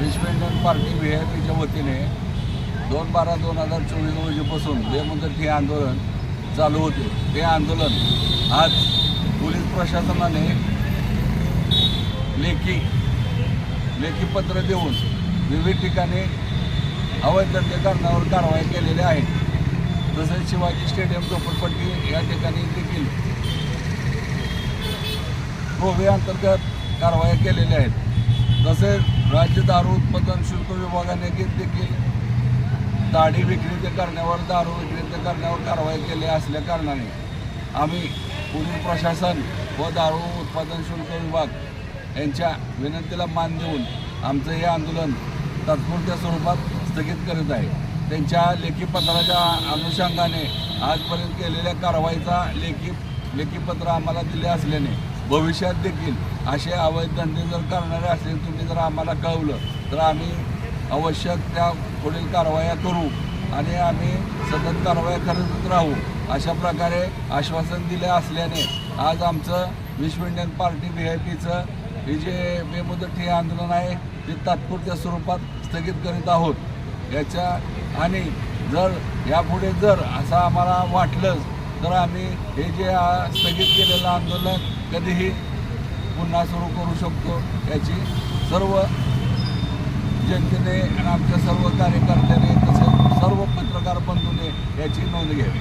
रिचमेंटन party V I पीच्या वतीने. दोन बारा दोन हजार चोवीस रोजीपासून बेमुदत हे आंदोलन चालू होते. ते आंदोलन आज पोलीस प्रशासनाने लेखी लेखी पत्र देऊन विविध ठिकाणी अवैध कारणावर कारवाई केलेल्या आहेत तसेच शिवाजी स्टेडियम झोपडपट्टी या ठिकाणी देखील प्रोव्हे अंतर्गत कारवाया केलेल्या आहेत. तसेच राज्य दारू उत्पादन शुल्क विभागाने दे- देखील दाढी विक्री करण्यावर दारू विक्री करण्यावर कारवाई केली असल्या कारणाने आम्ही पोलीस प्रशासन व दारू उत्पादन शुल्क विभाग यांच्या विनंतीला मान देऊन आमचं हे आंदोलन तात्पुरत्या स्वरूपात स्थगित करीत आहे. त्यांच्या लेखी पत्राच्या अनुषंगाने आजपर्यंत केलेल्या कारवाईचा लेखी लेखी पत्र आम्हाला दिले असल्याने भविष्यात देखील असे अवैध धंदे जर करणारे असेल तुम्ही जर आम्हाला कळवलं तर आम्ही आवश्यक त्या पुढील कारवाया करू आणि आम्ही सतत कारवाया करत राहू. अशा प्रकारे आश्वासन दिले असल्याने आज आमचं Vishwa Indian party V I पीचं हे जे बेमुदत हे आंदोलन आहे ते तात्पुरत्या स्वरूपात स्थगित करीत आहोत. याच्या आणि जर यापुढे जर असं आम्हाला वाटलंच तर आम्ही हे जे स्थगित केलेलं आंदोलन कधीही पुन्हा सुरू करू शकतो. याची सर्व जनतेने आणि आमच्या सर्व कार्यकर्त्याने तसेच सर्व पत्रकार बंधूने याची नोंद घ्यावी.